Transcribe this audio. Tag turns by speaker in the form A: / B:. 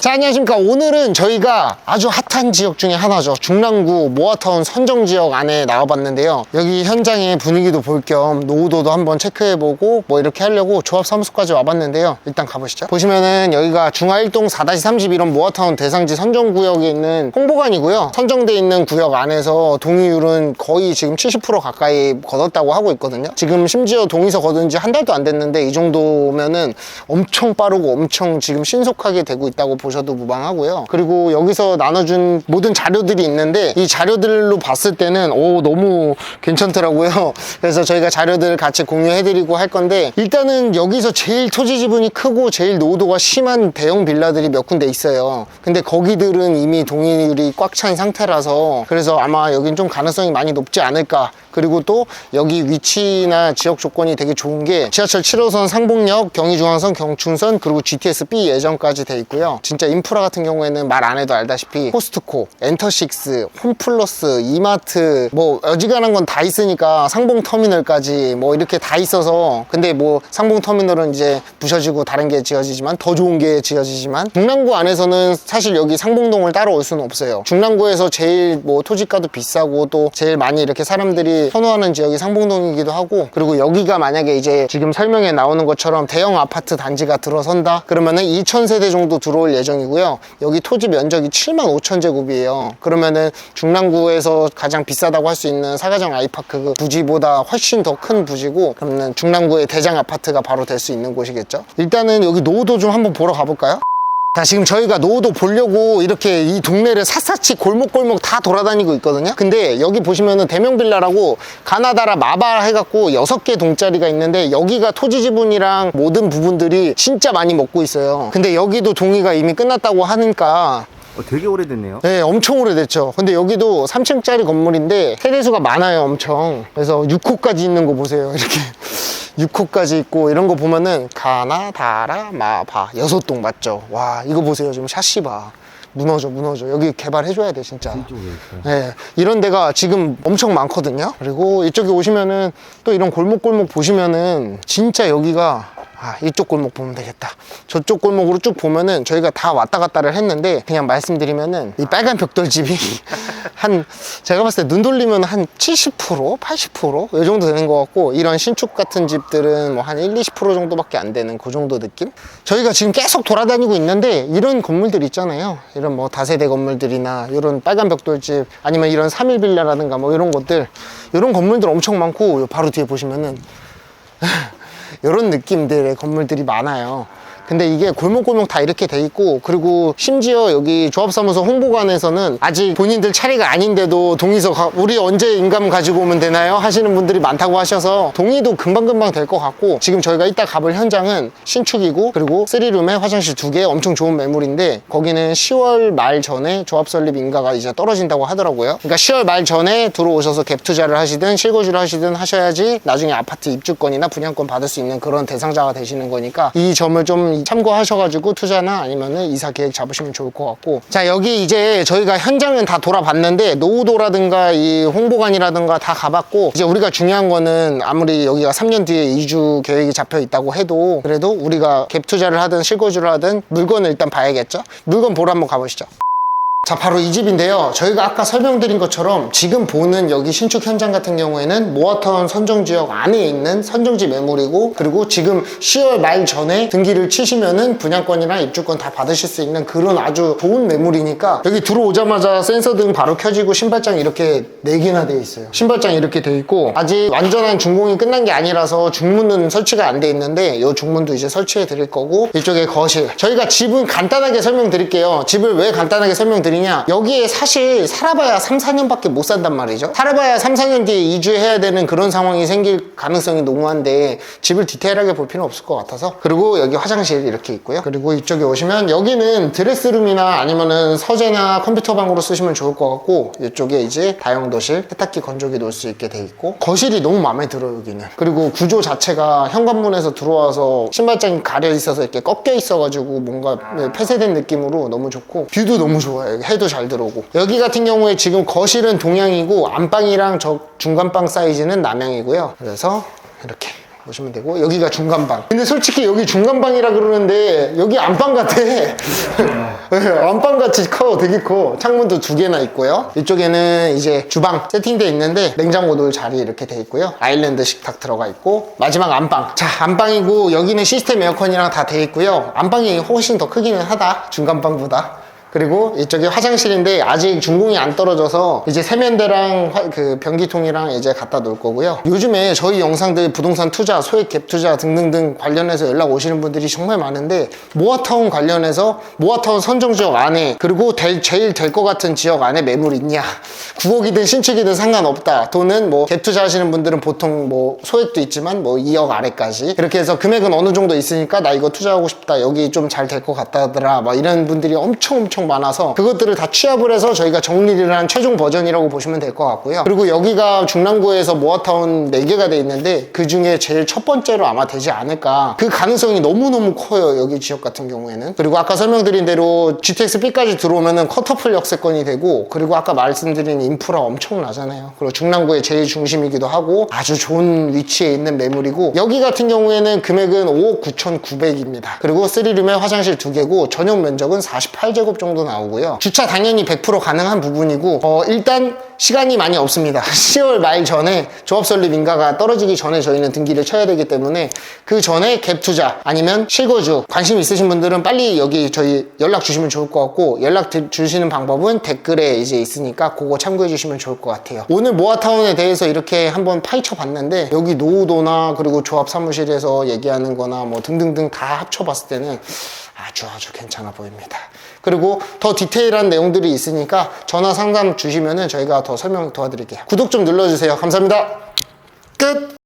A: 자 안녕하십니까. 오늘은 저희가 아주 핫한 지역 중에 하나죠. 중랑구 모아타운 선정 지역 안에 나와봤는데요. 여기 현장의 분위기도 볼 겸 노후도도 한번 체크해보고 뭐 이렇게 하려고 조합사무소까지 와봤는데요. 일단 가보시죠. 보시면은 여기가 중하 1동 4-31원 모아타운 대상지 선정구역에 있는 홍보관이고요. 선정돼 있는 구역 안에서 동의율은 거의 지금 70% 가까이 거뒀다고 하고 있거든요. 지금 심지어 동의서 거둔 지 한 달도 안 됐는데 이 정도면은 엄청 빠르고 엄청 지금 신속하게 되고 있다고 보 셔도 무방하고요. 그리고 여기서 나눠준 모든 자료들이 있는데 이 자료들로 봤을 때는 오 너무 괜찮더라고요. 그래서 저희가 자료들을 같이 공유해드리고 할 건데 일단은 여기서 제일 토지 지분이 크고 제일 노후도가 심한 대형 빌라들이 몇 군데 있어요. 근데 거기들은 이미 동의율이 꽉 찬 상태라서 그래서 아마 여긴 좀 가능성이 많이 높지 않을까. 그리고 또 여기 위치나 지역 조건이 되게 좋은 게 지하철 7호선 상봉역, 경의중앙선, 경춘선 그리고 GTS-B 예정까지 돼 있고요. 진짜 인프라 같은 경우에는 말 안 해도 알다시피 포스트코, 엔터식스, 홈플러스, 이마트 뭐 어지간한 건 다 있으니까 상봉 터미널까지 뭐 이렇게 다 있어서 근데 뭐 상봉 터미널은 이제 부셔지고 다른 게 지어지지만 더 좋은 게 지어지지만 중랑구 안에서는 사실 여기 상봉동을 따로 올 수는 없어요. 중랑구에서 제일 뭐 토지가도 비싸고 또 제일 많이 이렇게 사람들이 선호하는 지역이 상봉동이기도 하고 그리고 여기가 만약에 이제 지금 설명에 나오는 것처럼 대형 아파트 단지가 들어선다 그러면은 2,000세대 정도 들어올 예정이고요. 여기 토지 면적이 7만 5천 제곱이에요. 그러면은 중랑구에서 가장 비싸다고 할 수 있는 사가정 아이파크 그 부지보다 훨씬 더 큰 부지고 그러면 중랑구의 대장 아파트가 바로 될 수 있는 곳이겠죠. 일단은 여기 노후도 좀 한번 보러 가볼까요? 자 지금 저희가 노후도 보려고 이렇게 이 동네를 샅샅이 골목골목 다 돌아다니고 있거든요 근데 여기 보시면은 대명빌라라고 가나다라 마발 해갖고 여섯 개 동짜리가 있는데 여기가 토지 지분이랑 모든 부분들이 진짜 많이 먹고 있어요 근데 여기도 동의가 이미 끝났다고 하니까
B: 어, 되게 오래됐네요.
A: 네, 엄청 오래됐죠. 근데 여기도 3층짜리 건물인데 세대수가 많아요, 엄청. 그래서 6호까지 있는 거 보세요. 이렇게 6호까지 있고 이런 거 보면은 가나, 다라, 마바 여섯 동 맞죠? 와, 이거 보세요. 지금 샤시 봐. 무너져, 무너져. 여기 개발해줘야 돼, 진짜.
B: 이쪽에 있어요.
A: 네, 이런 데가 지금 엄청 많거든요. 그리고 이쪽에 오시면은 또 이런 골목골목 보시면은 진짜 여기가 아, 이쪽 골목 보면 되겠다. 저쪽 골목으로 쭉 보면은 저희가 다 왔다 갔다를 했는데 그냥 말씀드리면은 이 빨간 벽돌집이 한 제가 봤을 때 눈 돌리면 한 70%, 80%이 정도 되는 것 같고 이런 신축 같은 집들은 뭐 한 1, 20% 정도밖에 안 되는 그 정도 느낌? 저희가 지금 계속 돌아다니고 있는데 이런 건물들 있잖아요. 이런 뭐 다세대 건물들이나 이런 빨간 벽돌집 아니면 이런 3일 빌라라든가 뭐 이런 것들 이런 건물들 엄청 많고 바로 뒤에 보시면은 이런 느낌들의 건물들이 많아요. 근데 이게 골목골목 다 이렇게 돼 있고 그리고 심지어 여기 조합사무소 홍보관에서는 아직 본인들 차례가 아닌데도 동의서 가- 우리 언제 인감 가지고 오면 되나요? 하시는 분들이 많다고 하셔서 동의도 금방금방 될 것 같고 지금 저희가 이따 가볼 현장은 신축이고 그리고 3룸에 화장실 두 개 엄청 좋은 매물인데 거기는 10월 말 전에 조합 설립 인가가 이제 떨어진다고 하더라고요. 그러니까 10월 말 전에 들어오셔서 갭 투자를 하시든 실거주를 하시든 하셔야지 나중에 아파트 입주권이나 분양권 받을 수 있는 그런 대상자가 되시는 거니까 이 점을 좀 참고하셔가지고 투자나 아니면은 이사 계획 잡으시면 좋을 것 같고. 자 여기 이제 저희가 현장은 다 돌아봤는데 노후도라든가 이 홍보관이라든가 다 가봤고 이제 우리가 중요한 거는 아무리 여기가 3년 뒤에 이주 계획이 잡혀 있다고 해도 그래도 우리가 갭 투자를 하든 실거주를 하든 물건을 일단 봐야겠죠? 물건 보러 한번 가보시죠 자 바로 이 집인데요. 저희가 아까 설명드린 것처럼 지금 보는 여기 신축 현장 같은 경우에는 모아타운 선정지역 안에 있는 선정지 매물이고 그리고 지금 10월 말 전에 등기를 치시면은 분양권이나 입주권 다 받으실 수 있는 그런 아주 좋은 매물이니까 여기 들어오자마자 센서 등 바로 켜지고 신발장 이렇게 4개나 돼 있어요. 신발장 이렇게 돼 있고 아직 완전한 준공이 끝난 게 아니라서 중문은 설치가 안 돼 있는데 이 중문도 이제 설치해 드릴 거고 이쪽에 거실. 저희가 집은 간단하게 설명드릴게요. 집을 왜 간단하게 설명드 리냐? 여기에 사실 살아봐야 3, 4년밖에 못 산단 말이죠. 살아봐야 3, 4년 뒤에 이주해야 되는 그런 상황이 생길 가능성이 농후한데 집을 디테일하게 볼 필요는 없을 것 같아서. 그리고 여기 화장실 이렇게 있고요. 그리고 이쪽에 오시면 여기는 드레스룸이나 아니면은 서재나 컴퓨터 방으로 쓰시면 좋을 것 같고 이쪽에 이제 다용도실 세탁기 건조기 놓을 수 있게 돼 있고 거실이 너무 마음에 들어요 여기는. 그리고 구조 자체가 현관문에서 들어와서 신발장이 가려 있어서 이렇게 꺾여 있어가지고 뭔가 네, 폐쇄된 느낌으로 너무 좋고 뷰도 너무 좋아요 해도 잘 들어오고. 여기 같은 경우에 지금 거실은 동양이고 안방이랑 저 중간방 사이즈는 남양이고요. 그래서 이렇게 보시면 되고 여기가 중간방. 근데 솔직히 여기 중간방이라 그러는데 여기 안방 같아. 네, 안방 같이 커 되게 커. 창문도 두 개나 있고요. 이쪽에는 이제 주방 세팅돼 있는데 냉장고 놓을 자리 이렇게 돼 있고요. 아일랜드 식탁 들어가 있고 마지막 안방. 자 안방이고 여기는 시스템 에어컨이랑 다 돼 있고요. 안방이 훨씬 더 크기는 하다. 중간방보다 그리고 이쪽이 화장실인데 아직 중공이 안 떨어져서 이제 세면대랑 화- 그 변기통이랑 이제 갖다 놓을 거고요. 요즘에 저희 영상들 부동산 투자, 소액 갭 투자 등등등 관련해서 연락 오시는 분들이 정말 많은데 모아타운 관련해서 모아타운 선정 지역 안에 그리고 될- 제일 될 것 같은 지역 안에 매물 있냐? 9억이든 신축이든 상관없다. 돈은 뭐갭 투자 하시는 분들은 보통 뭐 소액도 있지만 뭐 2억 아래까지 그렇게 해서 금액은 어느 정도 있으니까 나 이거 투자하고 싶다. 여기 좀 잘 될 것 같다더라. 막 이런 분들이 엄청 엄청 많아서 그것들을 다 취합을 해서 저희가 정리를 한 최종 버전이라고 보시면 될 것 같고요. 그리고 여기가 중랑구에서 모아타운 4개가 돼 있는데 그 중에 제일 첫 번째로 아마 되지 않을까. 그 가능성이 너무너무 커요. 여기 지역 같은 경우에는. 그리고 아까 설명드린 대로 GTX B까지 들어오면은 커터풀 역세권이 되고 그리고 아까 말씀드린 인프라 엄청나잖아요. 그리고 중랑구의 제일 중심이기도 하고 아주 좋은 위치에 있는 매물이고 여기 같은 경우에는 금액은 5억 9,900입니다. 그리고 3룸에 화장실 2개고 전용 면적은 48제곱 정도 나오고요. 주차 당연히 100% 가능한 부분이고 어, 일단 시간이 많이 없습니다. 10월 말 전에 조합 설립 인가가 떨어지기 전에 저희는 등기를 쳐야 되기 때문에 그 전에 갭 투자 아니면 실거주 관심 있으신 분들은 빨리 여기 저희 연락 주시면 좋을 것 같고 연락 드- 주시는 방법은 댓글에 이제 있으니까 그거 참고해 주시면 좋을 것 같아요. 오늘 모아타운에 대해서 이렇게 한번 파헤쳐 봤는데 여기 노후도나 그리고 조합 사무실에서 얘기하는 거나 뭐 등등등 다 합쳐 봤을 때는 아주 아주 괜찮아 보입니다. 그리고 더 디테일한 내용들이 있으니까 전화 상담 주시면은 저희가 더 설명 도와드릴게요. 구독 좀 눌러주세요. 감사합니다. 끝!